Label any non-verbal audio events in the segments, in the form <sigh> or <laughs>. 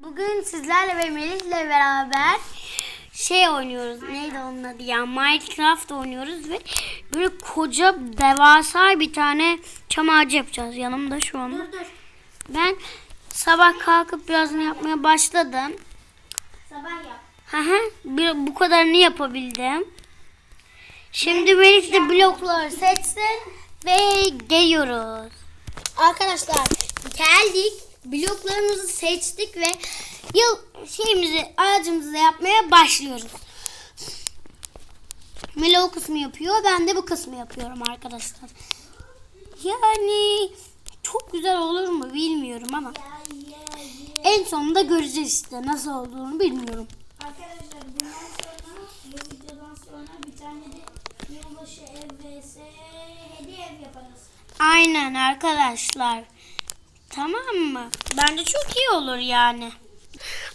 Bugün sizlerle ve Melih'le beraber şey oynuyoruz. Neydi onun adı ya? Minecraft oynuyoruz ve böyle koca devasa bir tane çam ağacı yapacağız. Yanımda şu anda. Dur dur. Ben sabah kalkıp birazını yapmaya başladım. Sabah yap. Hı hı. Bir, bu kadarını yapabildim. Şimdi Melih de blokları seçsin ve geliyoruz. Arkadaşlar geldik. Bloklarımızı seçtik ve yıl şeyimizi ağacımızı yapmaya başlıyoruz. Melih o kısmı yapıyor. Ben de bu kısmı yapıyorum arkadaşlar. Yani çok güzel olur mu bilmiyorum ama en sonunda göreceğiz işte nasıl olduğunu bilmiyorum. Arkadaşlar bundan sonra bu videodan sonra bir tane de yılbaşı ev vs hediye ev yaparız. Aynen arkadaşlar. Tamam mı? Bence çok iyi olur yani.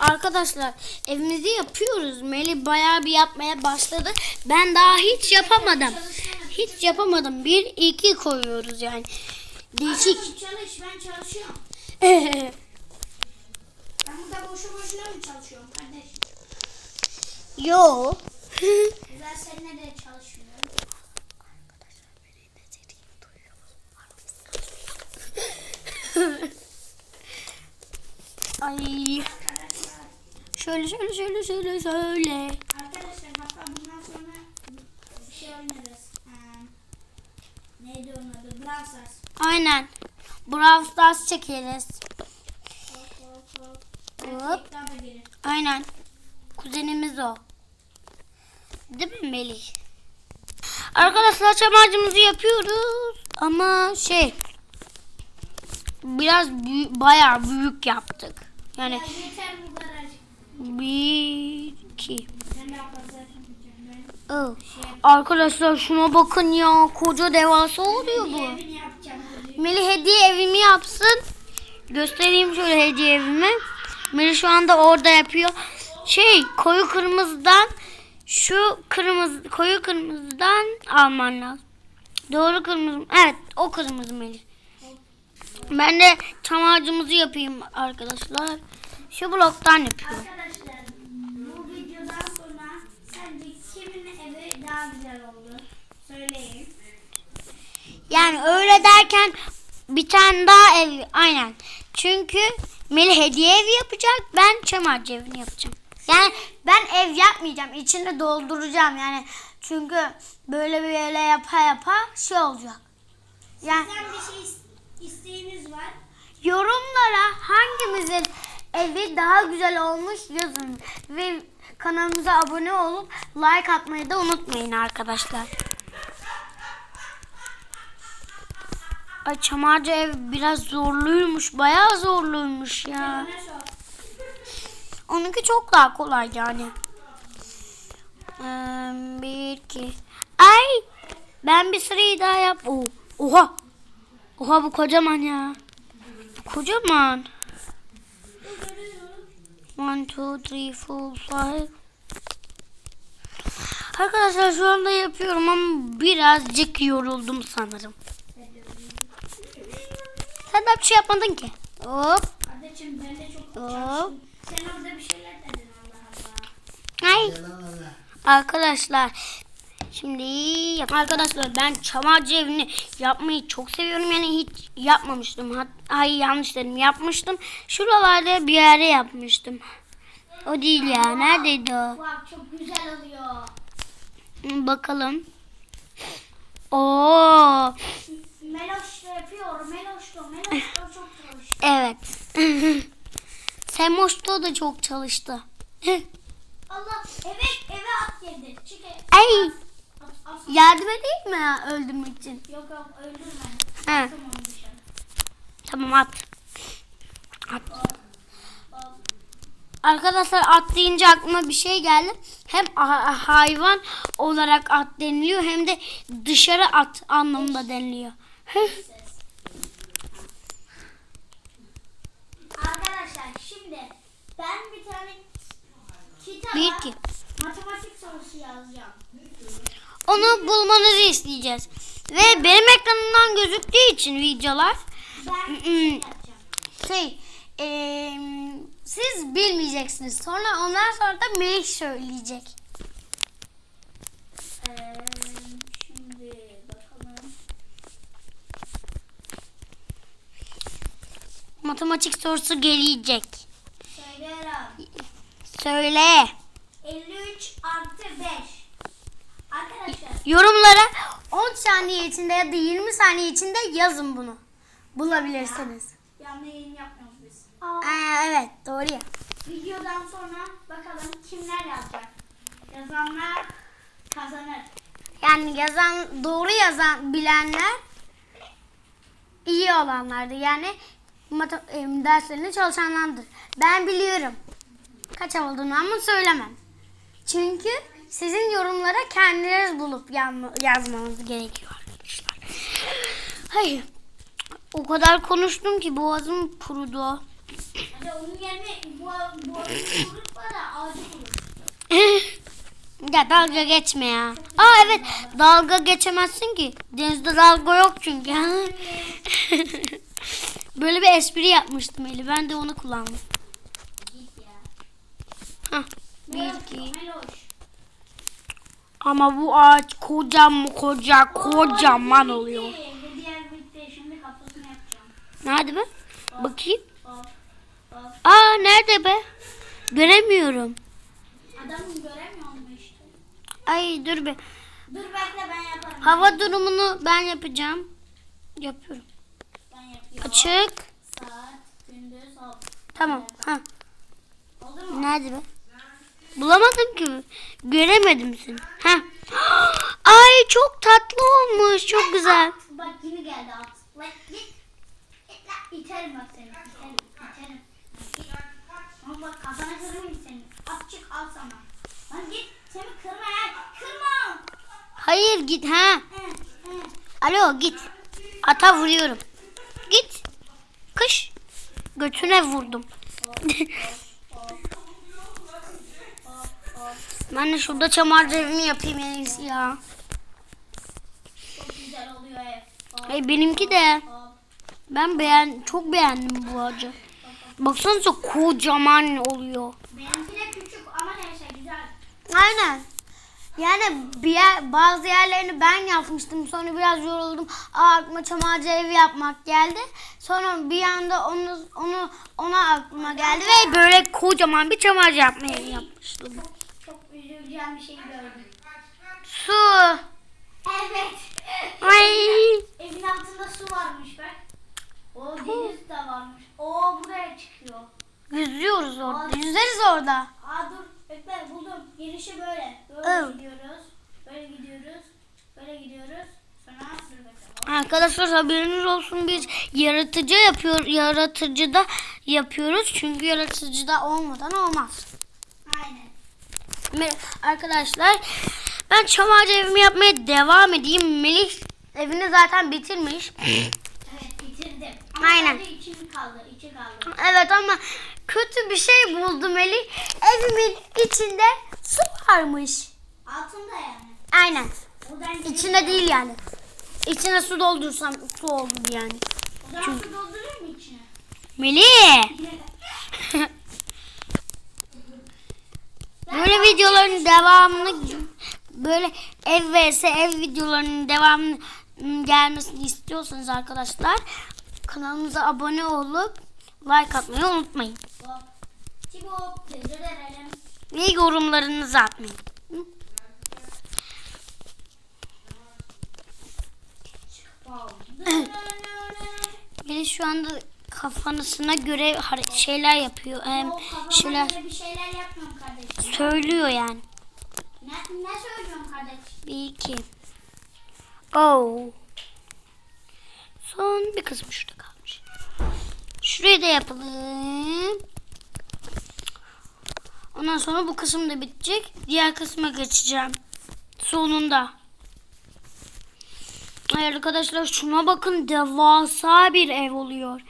Arkadaşlar evimizi yapıyoruz. Melih bayağı bir yapmaya başladı. Ben daha hiç yapamadım. Hiç yapamadım. Bir iki koyuyoruz yani. Değişik. Arkadaş çalış ben çalışıyorum. <laughs> Ben burada boşu boşuna mı çalışıyorum kardeş? Yo. Ben seninle de çalışmıyorum. Ay. Şöyle şöyle şöyle şöyle şöyle. Arkadaşlar hatta bundan sonra bir şey oynarız. Neydi onun adı? Brawl Stars. Aynen. Brawl Stars çekeriz. Hop. Aynen. Kuzenimiz o. Değil mi Melih? Arkadaşlar çam ağacımızı yapıyoruz. Ama şey biraz büyük, bayağı büyük yaptık. Yani bir, iki. Oh. Arkadaşlar şuna bakın ya. Koca devasa oluyor bu. Melih hediye evimi yapsın. Göstereyim şöyle hediye evimi. Melih şu anda orada yapıyor. Şey koyu kırmızıdan şu kırmızı koyu kırmızıdan alman lazım. Doğru kırmızı. Evet o kırmızı Melih. Ben de çam ağacımızı yapayım arkadaşlar. Şu bloktan yapıyorum. Arkadaşlar bu videodan sonra sence kimin evi daha güzel oldu? Söyleyin. Yani öyle derken bir tane daha ev aynen. Çünkü Melih hediye evi yapacak. Ben çam ağacı evini yapacağım. Yani ben ev yapmayacağım. İçini dolduracağım yani. Çünkü böyle böyle yapa yapa şey olacak. Yani Sizden bir şey is- isteğiniz var. yorumlara hangimizin evi daha güzel olmuş yazın. Ve kanalımıza abone olup like atmayı da unutmayın arkadaşlar. Ay çam ağacı ev biraz zorluymuş. Bayağı zorluymuş ya. Onunki çok daha kolay yani. Ee, bir iki. Ay ben bir sırayı daha yap. Oha. Oha bu kocaman ya. Kocaman. One, two, three, four, five. Arkadaşlar şu anda yapıyorum ama birazcık yoruldum sanırım. Sen de bir şey yapmadın ki. Hop. Kardeşim ben de çok Hop. Sen orada bir şeyler dedin Allah Allah. Ay. Arkadaşlar şimdi arkadaşlar ben çam ağacı evini yapmayı çok seviyorum. Yani hiç yapmamıştım. Hat Ay yanlış dedim. Yapmıştım. Şuralarda bir yere yapmıştım. O değil ya. Neredeydi o? Bak çok güzel oluyor. Hı, Bakalım. Oo, Meloş yapıyor. Meloş da. Meloş da çok çalışıyor. evet. <laughs> Semoş'ta da çok çalıştı. <laughs> Allah eve eve at girdi. Çık Ay. Yardım edeyim mi ya öldürmek için? Yok yok öldürme. He, tamam at. At. Arkadaşlar at deyince aklıma bir şey geldi. Hem hayvan olarak at deniliyor hem de dışarı at anlamında deniliyor. Arkadaşlar şimdi ben bir tane kitaba Bir iki. matematik sorusu yazacağım. Onu bulmanızı isteyeceğiz. Ve benim ekranımdan gözüktüğü için videolar yapacağım. şey eee Siz bilmeyeceksiniz. Sonra ondan sonra da Melih söyleyecek. Ee, şimdi bakalım. Matematik sorusu gelecek. Söylerim. Söyle. 53 artı 5. Arkadaşlar Yorumlara 10 saniye içinde ya da 20 saniye içinde yazın bunu. Bulabilirsiniz. canlı yayın yapmıyoruz biz. Aa, evet doğru ya. Videodan sonra bakalım kimler yazacak. Yazanlar kazanır. Yani yazan doğru yazan bilenler iyi olanlardır. Yani em, derslerinde çalışanlardır. Ben biliyorum. Kaç olduğunu ama söylemem. Çünkü sizin yorumlara kendiniz bulup yazma- yazmanız gerekiyor arkadaşlar. Hayır. O kadar konuştum ki boğazım kurudu. Hadi onun yerine bu kurutma da ağacı kurut. ya dalga geçme ya. Aa evet dalga geçemezsin ki. Denizde dalga yok çünkü. <laughs> Böyle bir espri yapmıştım Eli. Ben de onu kullandım. Hah. Bir iki. Ama bu ağaç kocam koca kocaman oluyor. Nerede be? Bakayım. Aa nerede be? Göremiyorum. Adamı göremiyor mu işte? Ay dur be. Dur bekle ben yaparım. Hava durumunu ben yapacağım. Yapıyorum. Ben yapıyorum. Açık. Saat, gündüz, hop. Tamam. Ha. Nerede be? Bulamadım ki. Göremedim seni. Ay çok tatlı olmuş. Çok güzel. Bak yine geldi at. Lan git. Git lan. İterim bak seni. İterim. İterim. Git. Ama bak kafana kırmayayım seni. At çık al sana. Lan git. Seni kırma ya. Kırma. Hayır git ha. He. Alo git. Ata vuruyorum. Git. Kış. Götüne vurdum. Ben de şurada çamarcı evimi yapayım en iyisi ya. Çok güzel oluyor ev. Ay benimki de. Ben beğen çok beğendim bu ağacı. Baksanıza kocaman oluyor. Benimki de küçük ama neyse güzel. Aynen. Yani bir yer, bazı yerlerini ben yapmıştım. Sonra biraz yoruldum. Aa, aklıma çamarcı evi yapmak geldi. Sonra bir anda onu onu ona aklıma geldi ve böyle kocaman bir çamarcı yapma evi yapmıştım. Çok üzüleceğim bir şey gördüm. Su. Evet. Ay. Evin altında su varmış bak. O deniz de varmış. O buraya çıkıyor. Yüzüyoruz orada. Yüzeriz orada. Aa dur bekle buldum. Girişi böyle. Böyle Evet. gidiyoruz. Böyle gidiyoruz. Böyle gidiyoruz. Sonra dur. Arkadaşlar haberiniz olsun biz yaratıcı yapıyor yaratıcıda yapıyoruz çünkü yaratıcıda olmadan olmaz. Arkadaşlar ben çam ağacı evimi yapmaya devam edeyim. Melih evini zaten bitirmiş. <laughs> Evet bitirdim. Ama Aynen. içi kaldı. içi kaldı. evet ama kötü bir şey buldum Melih. Evimin içinde su varmış. Altında yani. Aynen. Buradan İçine değil yani. İçine su doldursam su oldu yani. O zaman su doldurur mu içine? Melih. <laughs> <laughs> Böyle videoların devamını böyle ev vs ev videolarının devamını gelmesini istiyorsanız arkadaşlar kanalımıza abone olup like atmayı unutmayın. Ve yorumlarınızı atmayın. Melih şu anda kafasına göre şeyler yapıyor. Kafama şeyler bir şeyler. Söylüyor yani. Ne, ne söylüyorum kardeşim? Bir iki. Oh. Son bir kısmı şurada kalmış. Şurayı da yapalım. Ondan sonra bu kısım da bitecek. Diğer kısma geçeceğim. Sonunda. Ay arkadaşlar şuna bakın devasa bir ev oluyor.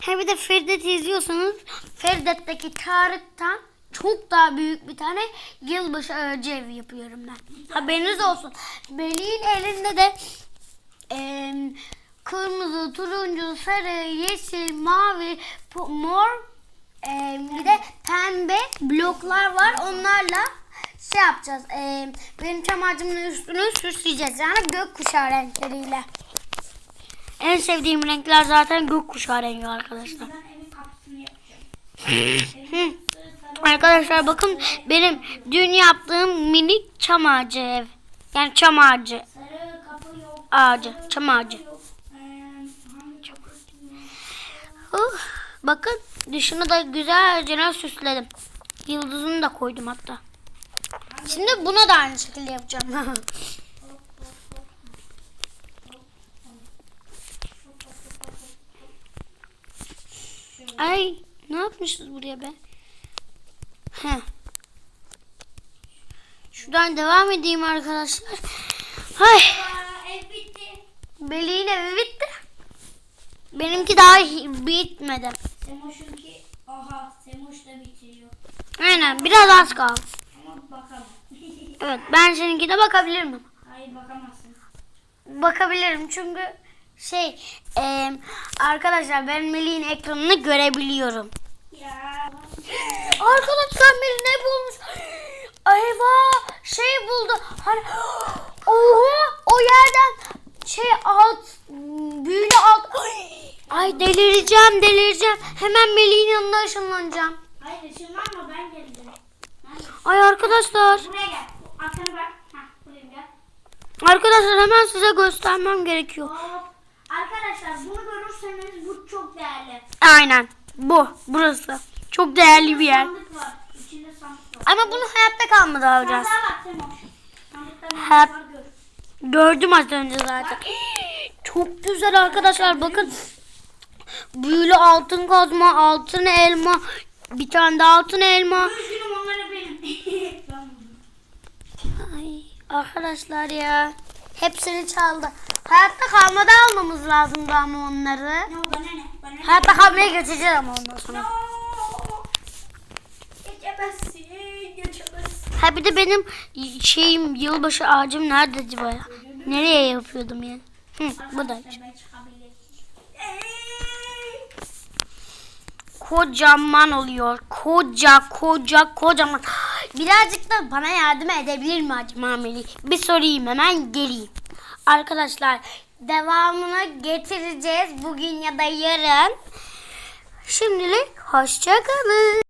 Hem bir de Ferdet izliyorsanız Ferdet'teki Tarık'tan çok daha büyük bir tane yılbaşı ağacı evi yapıyorum ben. Haberiniz olsun. Melih'in elinde de em, kırmızı, turuncu, sarı, yeşil, mavi, mor Ee, bir de pembe bloklar var. Onlarla şey yapacağız. Ee, benim çam ağacımın üstünü süsleyeceğiz. Yani gökkuşağı renkleriyle. En sevdiğim renkler zaten gökkuşağı rengi arkadaşlar. Hı. Arkadaşlar bakın benim dün yaptığım minik çam ağacı ev. Yani çam ağacı. Ağacı. Çam ağacı. Uh, bakın dışını da güzelce süsledim. Yıldızını da koydum hatta. Şimdi buna da aynı şekilde yapacağım. <laughs> Ay ne yapmışız buraya be? Heh. Şuradan devam edeyim arkadaşlar. Ay Aa, ev bitti. Melih'in evi bitti. Benimki daha bitmedi. Semoş'unki aha Semoş da bitiriyor. Aynen biraz az kaldı. Ama bakamam. <laughs> Evet ben seninkine bakabilir miyim? Hayır bakamazsın. Bakabilirim çünkü şey e, arkadaşlar ben Melih'in ekranını görebiliyorum. Ya. Arkadaşlar Melih ne bulmuş? Eyvah şey buldu. Hani oha o yerden şey alt büyülü alt Ay delireceğim delireceğim. Hemen Melih'in yanına ışınlanacağım. Hayır ışınlanma ben. Neredesin? Ay arkadaşlar. Buraya gel. Arkanı bak. Hah buraya gel. Arkadaşlar hemen size göstermem gerekiyor. Hop. Arkadaşlar bunu görürseniz bu çok değerli. Aynen. Bu. Burası. Çok değerli bir yer. Ama bunu hayatta kalmadı alacağız. Hayat-. Gördüm az önce zaten. Çok güzel arkadaşlar bakın. Büyülü altın kazma, altın elma, bir tane de altın elma. <laughs> Ay arkadaşlar ya. Hepsini çaldı. Hayatta kalmada almamız lazımdı ama onları. Hayatta kalmaya geçeceğiz ama ondan sonra. No. Geçemezsin. Geçemezsin. Ha bir de benim şeyim yılbaşı ağacım nerede acaba ya? Nereye yapıyordum ya? Hı, bu da. Kocaman oluyor. Koca koca kocaman. Birazcık da bana yardım edebilir mi acaba Melih? Bir sorayım hemen geleyim. Arkadaşlar devamını getireceğiz bugün ya da yarın. Şimdilik hoşça kalın.